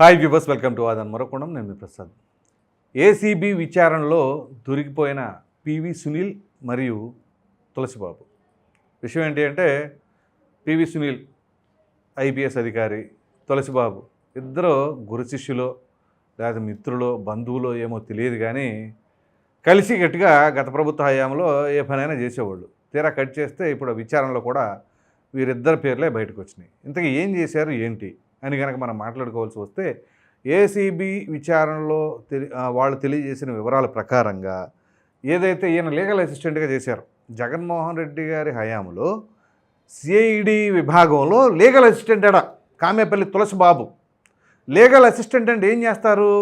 Hi viewers welcome to ఆదన్ మరొకొండం. నేను మీ ప్రసాద్. ఏసీబీ విచారణలో దొరికిపోయిన పివి సునీల్ మరియు తులసిబాబు. విషయం ఏంటి అంటే పివి సునీల్ ఐపీఎస్ అధికారి తులసిబాబు ఇద్దరు గురు శిష్యులో లేదా మిత్రులో బంధువులో ఏమో తెలియదు కానీ కలిసి గట్టిగా గత ప్రభుత్వ హయాంలో ఏ పనైనా చేసేవాళ్ళు. తీరా కట్ చేస్తే ఇప్పుడు విచారణలో కూడా వీరిద్దరి పేర్లే బయటకు వచ్చినాయి. ఇంతకీ ఏం చేశారు ఏంటి? అని కనుక మనం మాట్లాడుకోవాల్సి వస్తే ఏసీబీ విచారణలో తెలి వాళ్ళు తెలియజేసిన వివరాల ప్రకారంగా ఏదైతే ఈయన లీగల్ అసిస్టెంట్గా చేశారు జగన్మోహన్ రెడ్డి గారి హయాంలో సిఐడి విభాగంలో లీగల్ అసిస్టెంట్ అడ కామేపల్లి తులసి బాబు లీగల్ అసిస్టెంట్ అంటే ఏం చేస్తారు?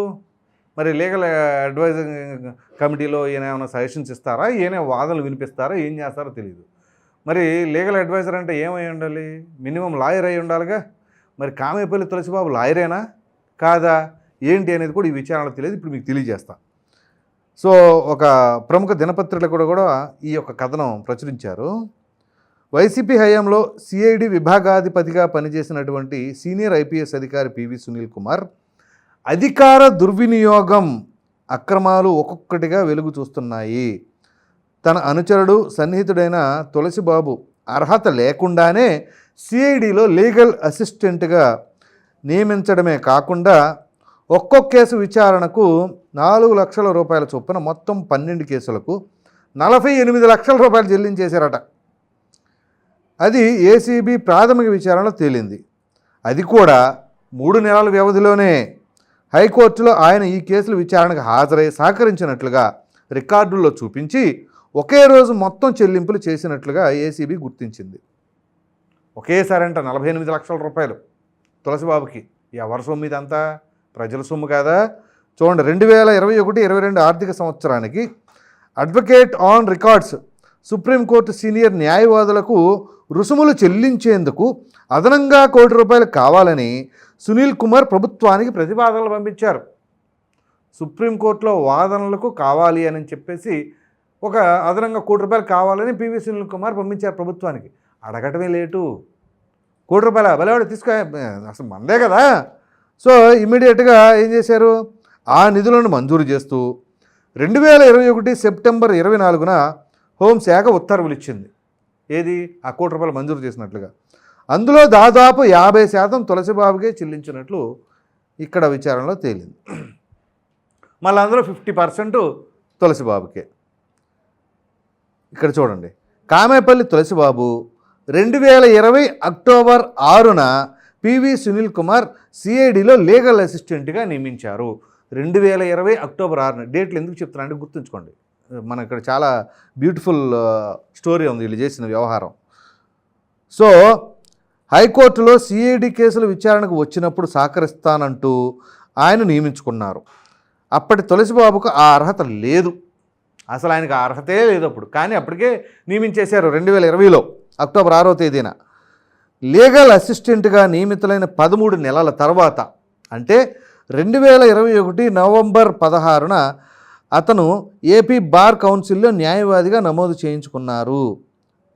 మరి లీగల్ అడ్వైజింగ్ కమిటీలో ఈయన ఏమైనా సజెషన్స్ ఇస్తారా? ఈయన వాదనలు వినిపిస్తారా? ఏం చేస్తారో తెలియదు మరి లీగల్ అడ్వైజర్ అంటే ఏమై ఉండాలి? మినిమం లాయర్ అయి ఉండాలిగా? మరి కామేపల్లి తులసిబాబు లాయరేనా? కాదా? ఏంటి అనేది కూడా ఈ విచారణలో తెలియదు. ఇప్పుడు మీకు తెలియజేస్తా. సో ఒక ప్రముఖ దినపత్రికలు కూడా కూడా ఈ యొక్క కథనం ప్రచురించారు. వైసీపీ హయాంలో సిఐడి విభాగాధిపతిగా పనిచేసినటువంటి సీనియర్ ఐపీఎస్ అధికారి పివి సునీల్ కుమార్ అధికార దుర్వినియోగం అక్రమాలు ఒక్కొక్కటిగా వెలుగు చూస్తున్నాయి. తన అనుచరుడు సన్నిహితుడైన తులసిబాబు అర్హత లేకుండానే సిఐడిలో లీగల్ అసిస్టెంట్గా నియమించడమే కాకుండా ఒక్కొక్క కేసు విచారణకు నాలుగు లక్షల రూపాయల చొప్పున మొత్తం పన్నెండు కేసులకు నలభై ఎనిమిది లక్షల రూపాయలు చెల్లించేశారట. అది ఏసీబీ ప్రాథమిక విచారణలో తేలింది. అది కూడా మూడు నెలల వ్యవధిలోనే. హైకోర్టులో ఆయన ఈ కేసుల విచారణకు హాజరై సహకరించినట్లుగా రికార్డుల్లో చూపించి ఒకే రోజు మొత్తం చెల్లింపులు చేసినట్లుగా ఏసీబీ గుర్తించింది. ఒకేసారి నలభై ఎనిమిది లక్షల రూపాయలు. తులసిబాబుకి. ఎవరి సొమ్ము ఇదంతా? ప్రజల సొమ్ము కాదా? చూడండి రెండు వేల ఇరవై ఒకటి ఇరవై రెండు ఆర్థిక సంవత్సరానికి advocate on records supreme court senior న్యాయవాదులకు రుసుములు చెల్లించేందుకు అదనంగా కోటి రూపాయలు కావాలని సునీల్ కుమార్ ప్రభుత్వానికి ప్రతిపాదనలు పంపించారు. సుప్రీంకోర్టులో వాదనలకు కావాలి అని చెప్పేసి ఒక అదనంగా కోటి రూపాయలు కావాలని పివి సునీల్ కుమార్ పంపించారు ప్రభుత్వానికి. అడగటమే లేటు. కోటి రూపాయల? బలవాడు తీసుకో. అసలు మందే కదా. సో ఇమీడియట్గా ఏం చేశారు? ఆ నిధులను మంజూరు చేస్తూ రెండు వేల ఇరవై ఒకటి సెప్టెంబర్ ఇరవై నాలుగున హోంశాఖ ఉత్తర్వులు ఇచ్చింది. ఏది? ఆ కోటి రూపాయలు మంజూరు చేసినట్లుగా. అందులో దాదాపు యాభై శాతం తులసిబాబుకే చెల్లించినట్లు ఇక్కడ విచారణలో తేలింది. మళ్ళీ అందులో ఫిఫ్టీ పర్సెంట్ తులసిబాబుకే. ఇక్కడ చూడండి. కామేపల్లి తులసిబాబు రెండు వేల ఇరవై అక్టోబర్ ఆరున పివి సునీల్ కుమార్ సిఐడిలో లీగల్ అసిస్టెంట్గా నియమించారు. రెండు వేల ఇరవై అక్టోబర్ ఆరున డేట్లు ఎందుకు చెప్తున్నానంటే గుర్తుంచుకోండి. మన ఇక్కడ చాలా బ్యూటిఫుల్ స్టోరీ ఉంది వీళ్ళు చేసిన వ్యవహారం. సో హైకోర్టులో సిఐడి కేసుల విచారణకు వచ్చినప్పుడు సహకరిస్తానంటూ ఆయన నియమించుకున్నారు. అప్పటి తులసిబాబుకు ఆ అర్హత లేదు. అసలు ఆయనకు ఆ అర్హతే లేదు అప్పుడు. కానీ అప్పటికే నియమించేశారు రెండు వేల ఇరవైలో. అక్టోబర్ ఆరో తేదీన లీగల్ అసిస్టెంట్గా నియమితులైన పదమూడు నెలల తర్వాత అంటే రెండు వేల ఇరవై ఒకటి నవంబర్ పదహారున అతను ఏపీ బార్ కౌన్సిల్లో న్యాయవాదిగా నమోదు చేయించుకున్నారు.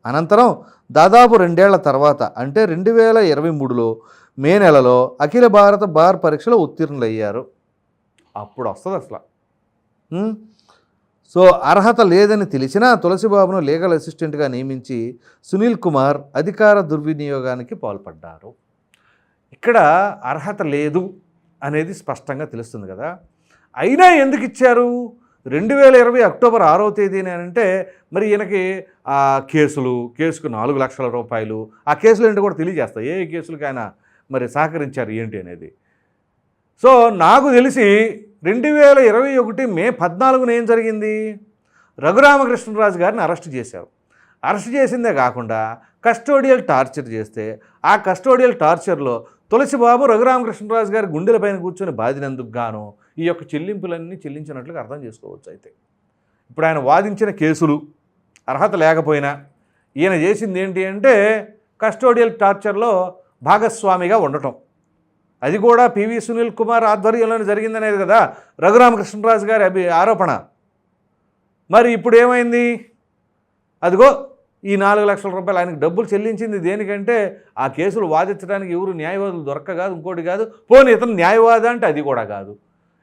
అనంతరం దాదాపు రెండేళ్ళ తర్వాత అంటే రెండు వేల ఇరవై మూడులో మే నెలలో అఖిల భారత బార్ పరీక్షలో ఉత్తీర్ణులయ్యారు. అప్పుడు వస్తుంది అసలు? సో అర్హత లేదని తెలిసినా తులసిబాబును లీగల్ అసిస్టెంట్గా నియమించి సునీల్ కుమార్ అధికార దుర్వినియోగానికి పాల్పడ్డారు. ఇక్కడ అర్హత లేదు అనేది స్పష్టంగా తెలుస్తుంది కదా. అయినా ఎందుకు ఇచ్చారు? రెండు వేల ఇరవై అక్టోబర్ ఆరో తేదీని అని అంటే మరి ఈయనకి ఆ కేసులు కేసుకు నాలుగు లక్షల రూపాయలు ఆ కేసులు ఏంటో కూడా తెలియజేస్తాయి. ఏ కేసులకైనా కేసులకి మరి సహకరించారు ఏంటి అనేది. సో నాకు తెలిసి రెండు వేల ఇరవై ఒకటి మే పద్నాలుగున ఏం జరిగింది? రఘురామకృష్ణరాజు గారిని అరెస్ట్ చేశారు. అరెస్ట్ చేసిందే కాకుండా కస్టోడియల్ టార్చర్ చేస్తే ఆ కస్టోడియల్ టార్చర్లో తులసిబాబు రఘురామకృష్ణరాజు గారి గుండెలపైన కూర్చొని బాధినందుకు గాను ఈ యొక్క చెల్లింపులన్నీ చెల్లించినట్లుగా అర్థం చేసుకోవచ్చు అయితే. ఇప్పుడు ఆయన వాదించిన కేసులు అర్హత లేకపోయినా ఈయన చేసింది ఏంటి అంటే కస్టోడియల్ టార్చర్లో భాగస్వామిగా ఉండటం. అది కూడా పివి సునీల్ కుమార్ ఆధ్వర్యంలోనే జరిగిందనేది కదా రఘురామకృష్ణరాజు గారి అభి ఆరోపణ. మరి ఇప్పుడు ఏమైంది అదిగో ఈ నాలుగు లక్షల రూపాయలు ఆయనకు డబ్బులు చెల్లించింది దేనికంటే ఆ కేసులు వాదించడానికి ఎవరు న్యాయవాదులు దొరక్క కాదు ఇంకోటి కాదు పోనీ ఇతను న్యాయవాది అంటే అది కూడా కాదు.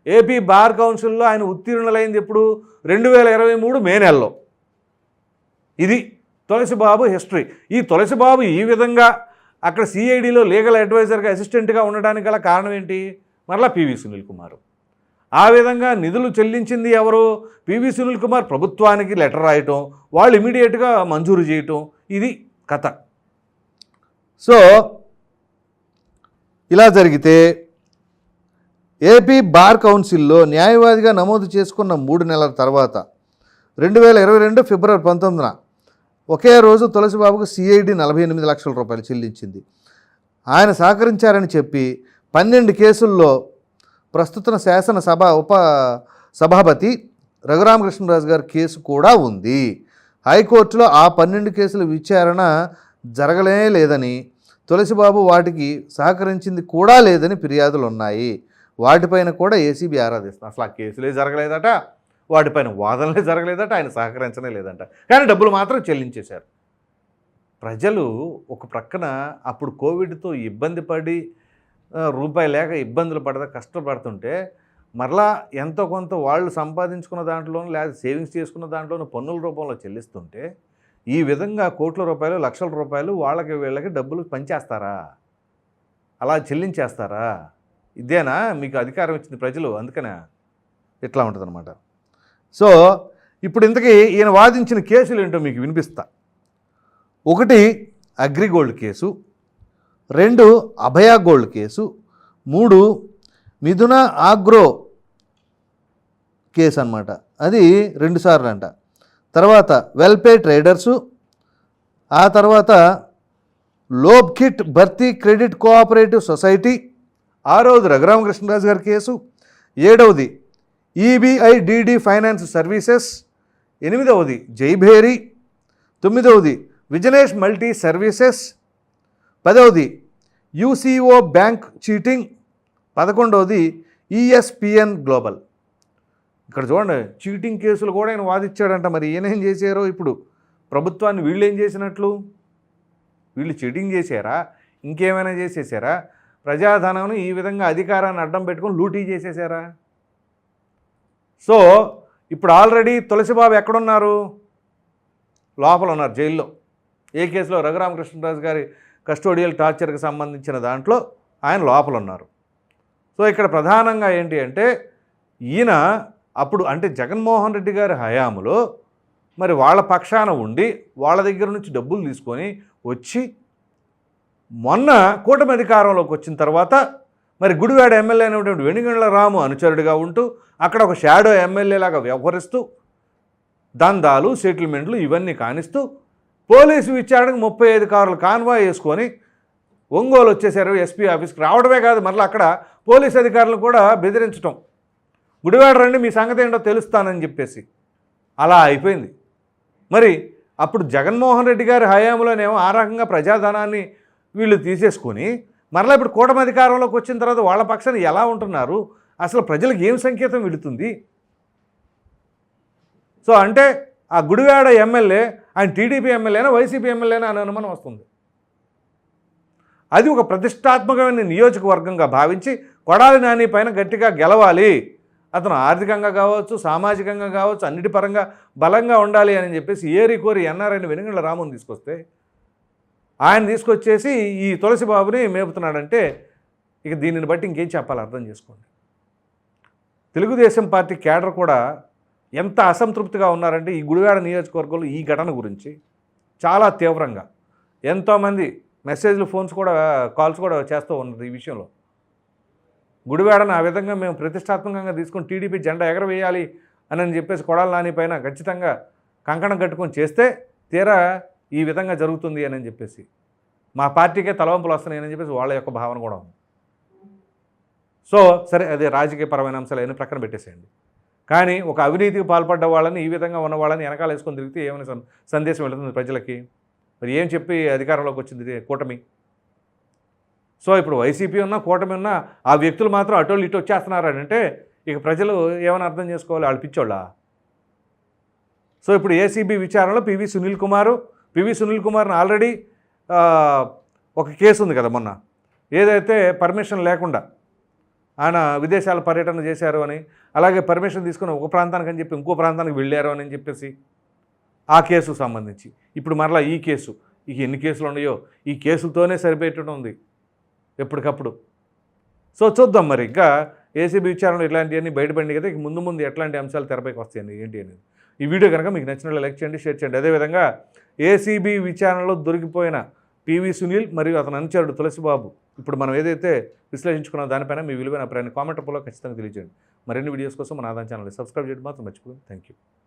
ఏపీ బార్ కౌన్సిల్లో ఆయన ఉత్తీర్ణులైంది ఎప్పుడు? రెండు వేల ఇరవై మూడు మే నెలలో. ఇది తులసిబాబు హిస్టరీ. ఈ తులసిబాబు ఈ విధంగా అక్కడ సిఐడిలో లీగల్ అడ్వైజర్గా అసిస్టెంట్గా ఉండడానికి గల కారణం ఏంటి? మరలా పివి సునీల్ కుమార్. ఆ విధంగా నిధులు చెల్లించింది ఎవరు? పివి సునీల్ కుమార్ ప్రభుత్వానికి లెటర్ రాయటం వాళ్ళు ఇమీడియట్గా మంజూరు చేయటం ఇది కథ. సో ఇలా జరిగితే ఏపీ బార్ కౌన్సిల్లో న్యాయవాదిగా నమోదు చేసుకున్న మూడు నెలల తర్వాత రెండు వేల ఇరవై రెండు ఫిబ్రవరి పంతొమ్మిదిన ఒకే రోజు తులసిబాబుకు సిఐడి నలభై ఎనిమిది లక్షల రూపాయలు చెల్లించింది. ఆయన సహకరించారని చెప్పి పన్నెండు కేసుల్లో ప్రస్తుత శాసనసభ ఉప సభాపతి రఘురామకృష్ణరాజు గారి కేసు కూడా ఉంది. హైకోర్టులో ఆ పన్నెండు కేసుల విచారణ జరగలే లేదని తులసిబాబు వాటికి సహకరించింది కూడా లేదని ఫిర్యాదులు ఉన్నాయి. వాటిపైన కూడా ఏసీబీ ఆరాధిస్తుంది అసలు ఆ కేసులే జరగలేదట. వాటిపైన వాదనలే జరగలేదట ఆయన సహకరించనే లేదంట. కానీ డబ్బులు మాత్రం చెల్లించేశారు. ప్రజలు ఒక ప్రక్కన అప్పుడు కోవిడ్తో ఇబ్బంది పడి రూపాయి లేక ఇబ్బందులు పడదా కష్టపడుతుంటే మరలా ఎంతో కొంత వాళ్ళు సంపాదించుకున్న దాంట్లోనూ లేదా సేవింగ్స్ చేసుకున్న దాంట్లోనూ పన్నుల రూపంలో చెల్లిస్తుంటే ఈ విధంగా కోట్ల రూపాయలు లక్షల రూపాయలు వాళ్ళకి వీళ్ళకి డబ్బులు పంచేస్తారా? అలా చెల్లించేస్తారా? ఇదేనా మీకు అధికారం ఇచ్చింది ప్రజలు అందుకనే ఇట్లా ఉంటుందన్నమాట. సో ఇప్పుడు ఇంతకీ ఈయన వాదించిన కేసులు ఏంటో మీకు వినిపిస్తా. ఒకటి అగ్రిగోల్డ్ కేసు రెండు అభయ గోల్డ్ కేసు మూడు మిథున ఆగ్రో కేసు అనమాట అది రెండుసార్లు అంట తర్వాత వెల్పే ట్రేడర్సు ఆ తర్వాత లోబ్కిట్ భర్తీ క్రెడిట్ కోఆపరేటివ్ సొసైటీ ఆరవది రఘురామకృష్ణరాజు గారి కేసు ఏడవది ఈబీఐడిడి ఫైనాన్స్ సర్వీసెస్ ఎనిమిదవది జైభేరి. తొమ్మిదవది విజనేష్ మల్టీ సర్వీసెస్. పదవది యూసీఓ బ్యాంక్ చీటింగ్. పదకొండవది ఈఎస్పిఎన్ గ్లోబల్ ఇక్కడ చూడండి చీటింగ్ కేసులు కూడా ఆయన వాదిచ్చాడంట మరి. ఈయన ఏం చేశారో ఇప్పుడు? ప్రభుత్వాన్ని వీళ్ళు ఏం చేసినట్లు? వీళ్ళు చీటింగ్ చేశారా? ఇంకేమైనా చేసేసారా? ప్రజాధనం ఈ విధంగా అధికారాన్ని అడ్డం పెట్టుకొని లూటీ చేసేసారా? సో ఇప్పుడు ఆల్రెడీ తులసిబాబు ఎక్కడున్నారు? లోపల ఉన్నారు జైల్లో. ఏ కేసులో? రఘురామకృష్ణరాజు గారి కస్టోడియల్ టార్చర్కి సంబంధించిన దాంట్లో ఆయన లోపల ఉన్నారు సో ఇక్కడ ప్రధానంగా ఏంటి అంటే ఈయన అప్పుడు అంటే జగన్మోహన్ రెడ్డి గారి హయాములో మరి వాళ్ళ పక్షాన ఉండి వాళ్ళ దగ్గర నుంచి డబ్బులు తీసుకొని వచ్చి మొన్న కూటమి అధికారంలోకి వచ్చిన తర్వాత మరి గుడివాడ ఎమ్మెల్యే అయినటువంటి వెనుగండ్ల రాము అనుచరుడిగా ఉంటూ అక్కడ ఒక షాడో ఎమ్మెల్యేలాగా వ్యవహరిస్తూ దందాలు సెటిల్మెంట్లు ఇవన్నీ కానిస్తూ పోలీసు విచారణకు ముప్పై ఐదు కార్లు కాన్వాయ్ వేసుకొని ఒంగోలు వచ్చేసారు. ఎస్పీ ఆఫీస్కి రావడమే కాదు మరలా అక్కడ పోలీస్ అధికారులు కూడా బెదిరించటం. గుడివాడ రండి మీ సంగతి ఏంటో తెలుస్తానని చెప్పేసి. అలా అయిపోయింది. మరి అప్పుడు జగన్మోహన్ రెడ్డి గారి హయాంలోనేమో ఆ రకంగా ప్రజాధనాన్ని వీళ్ళు తీసేసుకొని మరలా ఇప్పుడు కూటమి అధికారంలోకి వచ్చిన తర్వాత వాళ్ళ పక్షాన ఎలా ఉంటున్నారు? అసలు ప్రజలకు ఏం సంకేతం వెళుతుంది? సో అంటే ఆ గుడివాడ ఎమ్మెల్యే ఆయన టీడీపీ ఎమ్మెల్యేనా వైసీపీ ఎమ్మెల్యేనా అనే అనుమానం వస్తుంది. అది ఒక ప్రతిష్టాత్మకమైన నియోజకవర్గంగా భావించి కొడాలి నాని పైన గట్టిగా గెలవాలి. అతను ఆర్థికంగా కావచ్చు సామాజికంగా కావచ్చు అన్నిటి పరంగా బలంగా ఉండాలి అని చెప్పేసి ఏరి కోరి ఎన్ఆర్ఐని వెనుగండ్ల రాముని తీసుకొస్తే ఆయన తీసుకొచ్చేసి ఈ తులసి బాబుని మేపుతున్నాడంటే ఇక దీనిని బట్టి ఇంకేం చెప్పాలి అర్థం చేసుకోండి. తెలుగుదేశం పార్టీ కేడర్ కూడా ఎంత అసంతృప్తిగా ఉన్నారంటే ఈ గుడివాడ నియోజకవర్గంలో ఈ ఘటన గురించి చాలా తీవ్రంగా. ఎంతోమంది మెసేజ్లు ఫోన్స్ కూడా కాల్స్ కూడా చేస్తూ ఉన్నారు ఈ విషయంలో. గుడివాడను ఆ విధంగా మేము ప్రతిష్టాత్మకంగా తీసుకొని టీడీపీ జెండా ఎగరవేయాలి అని అని చెప్పేసి కొడాలి నాని పైన ఖచ్చితంగా కంకణం కట్టుకొని చేస్తే తీరా ఈ విధంగా జరుగుతుంది అని చెప్పేసి. మా పార్టీకే తలవంపులు వస్తున్నాయని చెప్పేసి వాళ్ళ యొక్క భావన కూడా ఉంది. సో సరే అదే రాజకీయపరమైన అంశాలు అయినా ప్రక్కన పెట్టేసేయండి. కానీ ఒక అవినీతికి పాల్పడ్డ వాళ్ళని ఈ విధంగా ఉన్న వాళ్ళని వెనకాల వేసుకొని తిరిగితే ఏమైనా సం- సందేశం వెళుతుంది ప్రజలకి? మరి ఏం చెప్పి అధికారంలోకి వచ్చింది ఇది కూటమి? సో ఇప్పుడు వైసీపీ ఉన్నా కూటమి ఉన్నా ఆ వ్యక్తులు మాత్రం అటోళ్ళు ఇటు వచ్చేస్తున్నారు అంటే ఇక ప్రజలు ఏమైనా అర్థం చేసుకోవాలి? వాళ్ళు పిచ్చోళ్ళా? సో ఇప్పుడు ఏసీబీ విచారణలో పివి సునీల్ కుమారు పివి సునీల్ కుమార్ని ఆల్రెడీ ఒక కేసు ఉంది కదా మొన్న. ఏదైతే పర్మిషన్ లేకుండా ఆయన విదేశాల పర్యటన చేశారు అని అలాగే పర్మిషన్ తీసుకుని ఒక ప్రాంతానికి అని చెప్పి ఇంకో ప్రాంతానికి వెళ్ళారు అని చెప్పేసి ఆ కేసు సంబంధించి. ఇప్పుడు మరలా ఈ కేసు. ఇక ఎన్ని కేసులు ఉన్నాయో ఈ కేసులతోనే సరిపెట్టడం ఉంది ఎప్పటికప్పుడు. సో చూద్దాం మరి. ఇంకా ఏసీబీ విచారణలో ఇట్లాంటివన్నీ బయటపడింది కదా. ఇక ముందు ముందు ఎట్లాంటి అంశాలు తెరపైకి వస్తాయండి ఏంటి అనేది. ఈ వీడియో కనుక మీకు నచ్చినట్లు లైక్ చేయండి షేర్ చేయండి. అదేవిధంగా ఏసీబీ విచారణలో దొరికిపోయిన పివి సునీల్ మరియు అతని అనుచరుడు తులసిబాబు. ఇప్పుడు మనం ఏదైతే విశ్లేషించుకున్న దానిపైన మీ విలువైన అభిప్రాయాన్ని కామెంట్ రూపంలో ఖచ్చితంగా తెలియజేయండి. మరిన్ని వీడియోస్ కోసం మన ఆదాయం ఛానల్ని సబ్స్క్రైబ్ చేయడం మాత్రం మర్చిపోయింది థ్యాంక్ యూ